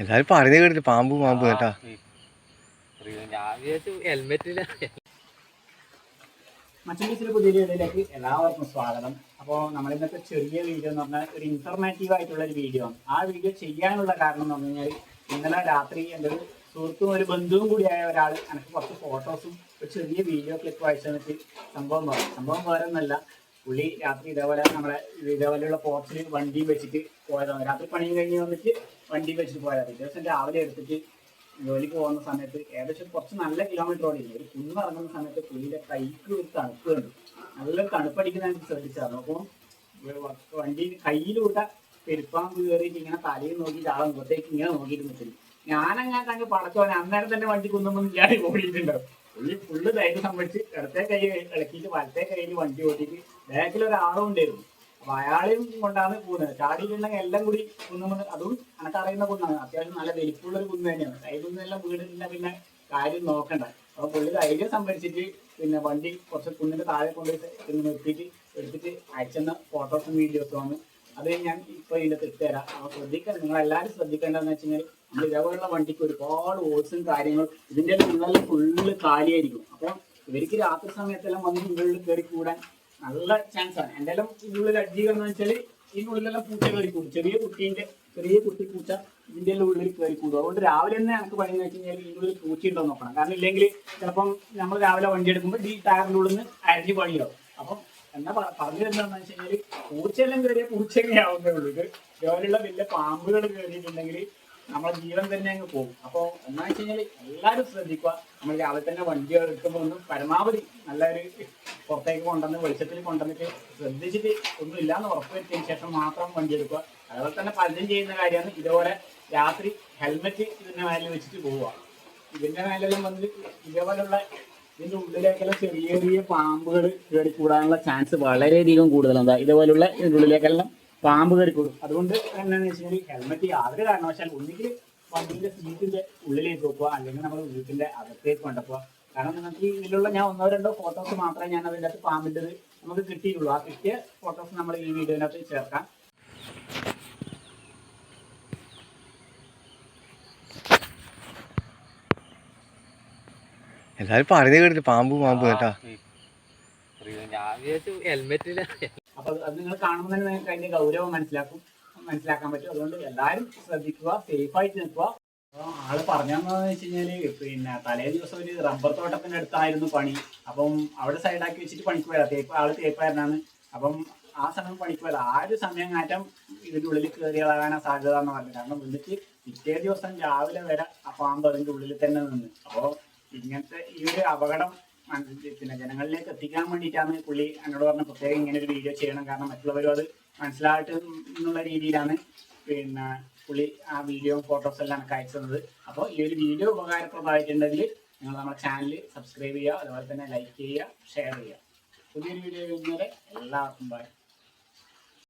എല്ലാരും പറയുന്നത് കേട്ടില്ല പാമ്പ് പാമ്പ് കേട്ടാ. മറ്റൊരു പുതിയ വീഡിയോയിലേക്ക് എല്ലാവർക്കും സ്വാഗതം. അപ്പോൾ നമ്മൾ ഇന്നത്തെ ചെറിയ വീഡിയോ എന്ന് പറഞ്ഞാൽ ഒരു ഇൻഫർമേറ്റീവ് ആയിട്ടുള്ള ഒരു വീഡിയോ ആണ്. ആ വീഡിയോ ചെയ്യാനുള്ള കാരണം എന്ന് പറഞ്ഞു കഴിഞ്ഞാൽ ഇന്നലെ രാത്രി എന്റെ ഒരു സുഹൃത്തും ഒരു ബന്ധുവും കൂടിയായ ഒരാൾ എനിക്ക് കുറച്ച് ഫോട്ടോസും ഒരു ചെറിയ വീഡിയോ ക്ലിപ്പ് അയച്ചു തന്നിട്ട് സംഭവം വേറെ. സംഭവം വേറെ ഒന്നല്ല പുള്ളി രാത്രി ഇതേപോലെ നമ്മളെ ഇതേപോലെയുള്ള പോർച്ചിൽ വണ്ടി വെച്ചിട്ട് പോയതാണ്. രാത്രി പണിയും കഴിഞ്ഞ് വന്നിട്ട് വണ്ടി വെച്ചിട്ട് പോയതാണ്. ദിവസം രാവിലെ എടുത്തിട്ട് ജോലിക്ക് പോകുന്ന സമയത്ത് ഏകദേശം കുറച്ച് നല്ല കിലോമീറ്റർ ഓടിയില്ല ഒരു കുന്ന് ഇറങ്ങുന്ന സമയത്ത് പുള്ളിയുടെ കൈക്ക് ഒരു തണുപ്പ് കണ്ടു. നല്ല തണുപ്പടിക്കുന്നതായിട്ട് ശ്രദ്ധിച്ചായിരുന്നു അപ്പോൾ വണ്ടി കയ്യിലൂട്ട പെരുപ്പാമ്പ് കയറിയിട്ട് ഇങ്ങനെ തലയിൽ നോക്കി ആളെ മുഖത്തേക്ക് ഇങ്ങനെ നോക്കിയിട്ട് നിൽക്കുന്നു. ഞാനങ്ങനെ കണ്ട് പടച്ചോനെ അന്നേരം തന്നെ വണ്ടി കുന്നുമ്പോൾ ഞാൻ ഓടിയിട്ടുണ്ടാവും. പുള്ളി ഫുള്ള് ധൈര്യം സംഭവിച്ച് ഇടത്തെ കൈ ഇളക്കിയിട്ട് വലത്തെ കയ്യിൽ വണ്ടി ഓട്ടിയിട്ട് ബാക്കിൽ ഒരാളും ഉണ്ടായിരുന്നു. അപ്പൊ അയാളെയും കൊണ്ടാണ് പോകുന്നത്. ചാടിയിട്ടുണ്ടെങ്കിൽ എല്ലാം കൂടി കുന്നുമെന്ന് അതും എനിക്കറിയുന്ന കുന്നാണ്. അത്യാവശ്യം നല്ല വലിപ്പമുള്ള ഒരു കുന്ന് തന്നെയാണ്. കൈകുന്നെല്ലാം വീടില്ല പിന്നെ കാര്യം നോക്കണ്ട. അപ്പൊ പുള്ളി ധൈര്യം സംഭരിച്ചിട്ട് പിന്നെ വണ്ടി കുറച്ച് കുന്നിന്റെ താഴെ കൊണ്ടുപോയിട്ട് നിർത്തിയിട്ട് എടുത്തിട്ട് അയച്ചെന്ന ഫോട്ടോസും വീഡിയോസും ആണ് അത് ഞാൻ ഇപ്പൊ ഇതിന്റെ ഇട്ടുതരാം അപ്പൊ ശ്രദ്ധിക്കണം. നിങ്ങൾ എല്ലാരും ശ്രദ്ധിക്കേണ്ടതെന്ന് വെച്ച് കഴിഞ്ഞാൽ നമ്മൾ ഇതേപോലുള്ള വണ്ടിക്ക് ഒരുപാട് ഓട്സും കാര്യങ്ങളും ഇതിന്റെ ഉള്ളിൽ ഫുള്ള് കാലിയായിരിക്കും. അപ്പൊ ഇവർക്ക് രാത്രി സമയത്തെല്ലാം വന്ന് ഉള്ളിൽ കയറി കൂടാൻ നല്ല ചാൻസ് ആണ്. എന്റെ എല്ലാം ഇതിനുള്ളിൽ അഡ്ജീകരണം എന്ന് വെച്ചാൽ ഇതിനുള്ളിലെല്ലാം പൂച്ച കയറി കൂടും. ചെറിയ കുട്ടീന്റെ ചെറിയ കുട്ടി പൂച്ച ഇതിന്റെ ഉള്ളിൽ കയറി കൂടും. അതുകൊണ്ട് രാവിലെ തന്നെ എനിക്ക് പണി എന്ന് വെച്ച് കഴിഞ്ഞാൽ ഇതിനുള്ളിൽ പൂച്ച ഉണ്ടോ നോക്കണം. കാരണം ഇല്ലെങ്കിൽ ചിലപ്പം നമ്മൾ രാവിലെ വണ്ടി എടുക്കുമ്പോൾ ഈ ടയറിന്റെ ഉള്ളിൽ നിന്ന് അരഞ്ഞ് പണിയാവും അപ്പം എന്നാ പ- പറഞ്ഞു എന്താണെന്ന് വെച്ച് കഴിഞ്ഞാൽ പൂച്ചയെല്ലാം കയറിയ പൂച്ചങ്ങയാവുന്നേ ഉള്ളൂ ഇത് ഇതുപോലുള്ള വലിയ പാമ്പുകൾ കയറിയിട്ടുണ്ടെങ്കിൽ നമ്മളെ ജീവൻ തന്നെ അങ്ങ് പോകും. അപ്പോൾ എന്താ വെച്ച് കഴിഞ്ഞാൽ എല്ലാവരും ശ്രദ്ധിക്കുക. നമ്മൾ രാവിലെ തന്നെ വണ്ടി എടുക്കുമ്പോൾ ഒന്നും പരമാവധി നല്ലൊരു പുറത്തേക്ക് കൊണ്ടുവന്ന് വെളിച്ചത്തിൽ കൊണ്ടുവന്നിട്ട് ശ്രദ്ധിച്ചിട്ട് ഒന്നും ഇല്ലാന്ന് ഉറപ്പുവരുത്തിയതിന് ശേഷം മാത്രം വണ്ടി എടുക്കുക. അതുപോലെ തന്നെ പലരും ചെയ്യുന്ന കാര്യമാണ് ഇതുപോലെ രാത്രി ഹെൽമെറ്റ് ഇതിന്റെ മേലിൽ വെച്ചിട്ട് പോവുക. ഇതിന്റെ മേലെല്ലാം വന്ന് ഇതേപോലുള്ള ഇതിന്റെ ഉള്ളിലേക്കെല്ലാം ചെറിയ ചെറിയ പാമ്പുകൾ കയറി കൂടാനുള്ള ചാൻസ് വളരെയധികം കൂടുതലാണ്. ഇതേപോലുള്ള ഇതിന്റെ ഉള്ളിലേക്കെല്ലാം പാമ്പ് കയറി കൂടും. അതുകൊണ്ട് എന്താണെന്ന് വെച്ച് കഴിഞ്ഞാൽ ഹെൽമെറ്റ് യാതൊരു കാരണവശാൽ ഒന്നുകിൽ വണ്ടിന്റെ സീറ്റിന്റെ ഉള്ളിലേക്ക് വെക്കുക അല്ലെങ്കിൽ നമ്മൾ വീട്ടിന്റെ അകത്തേക്ക് കൊണ്ടുപോകുക കാരണം നിങ്ങൾക്ക് ഇതിലുള്ള ഞാൻ ഒന്നോ രണ്ടോ ഫോട്ടോസ് മാത്രമേ ഞാൻ അതിന്റെ അകത്ത് പാമ്പിന്റെ നമുക്ക് കിട്ടിയിട്ടുള്ളൂ. ആ കിട്ടിയ ഫോട്ടോസ് നമ്മൾ ഈ വീഡിയോനകത്ത് ചേർക്കാം. എല്ലാരും പറയുന്നത് കേട്ടില്ല. പാമ്പ് പാമ്പ് കേട്ടാ. അപ്പൊ അത് നിങ്ങൾ കാണുമ്പോൾ തന്നെ നിങ്ങൾക്ക് അതിന്റെ ഗൗരവം മനസ്സിലാക്കും. മനസ്സിലാക്കാൻ പറ്റും. അതുകൊണ്ട് എല്ലാരും ശ്രദ്ധിക്കുക സേഫ് ആയിട്ട് നിൽക്കുക. ആൾ പറഞ്ഞതെന്ന് വെച്ച് കഴിഞ്ഞാൽ പിന്നെ തലേ ദിവസം ഒരു റബ്ബർ തോട്ടത്തിന്റെ അടുത്തായിരുന്നു പണി. അപ്പം അവിടെ സൈഡാക്കി വെച്ചിട്ട് പണിക്ക് പോയതാ. തേപ്പ് ആൾ തേപ്പായിരുന്നാണ്. അപ്പം ആ സമയം പണിക്ക് പോയത്. ആ ഒരു സമയം കാറ്റം ഇതിന്റെ ഉള്ളിൽ കയറിയാകാനാ സാധ്യത എന്ന് പറഞ്ഞു കാരണം എന്നിട്ട് പിറ്റേ ദിവസം രാവിലെ വരെ ആ പാമ്പ് അതിന്റെ ഉള്ളിൽ തന്നെ നിന്ന്. അപ്പോ ഇങ്ങനത്തെ ഈ ഒരു അപകടം പിന്നെ ജനങ്ങളിലേക്ക് എത്തിക്കാൻ വേണ്ടിയിട്ടാണ് പുള്ളി എന്നോട് പറഞ്ഞ പ്രത്യേകം ഇങ്ങനെ ഒരു വീഡിയോ ചെയ്യണം. കാരണം മറ്റുള്ളവരും അത് മനസ്സിലായിട്ട് എന്നുള്ള രീതിയിലാണ് പിന്നെ പുള്ളി ആ വീഡിയോ ഫോട്ടോസ് എല്ലാം എനിക്ക് അയച്ചു തന്നത് അപ്പോൾ ഈ ഒരു വീഡിയോ ഉപകാരപ്രദമായിട്ടുണ്ടെങ്കിൽ നിങ്ങൾ നമ്മുടെ ചാനൽ സബ്സ്ക്രൈബ് ചെയ്യുക അതുപോലെ തന്നെ ലൈക്ക് ചെയ്യുക ഷെയർ ചെയ്യുക. പുതിയൊരു വീഡിയോ കഴിഞ്ഞാൽ എല്ലാവർക്കും ബൈ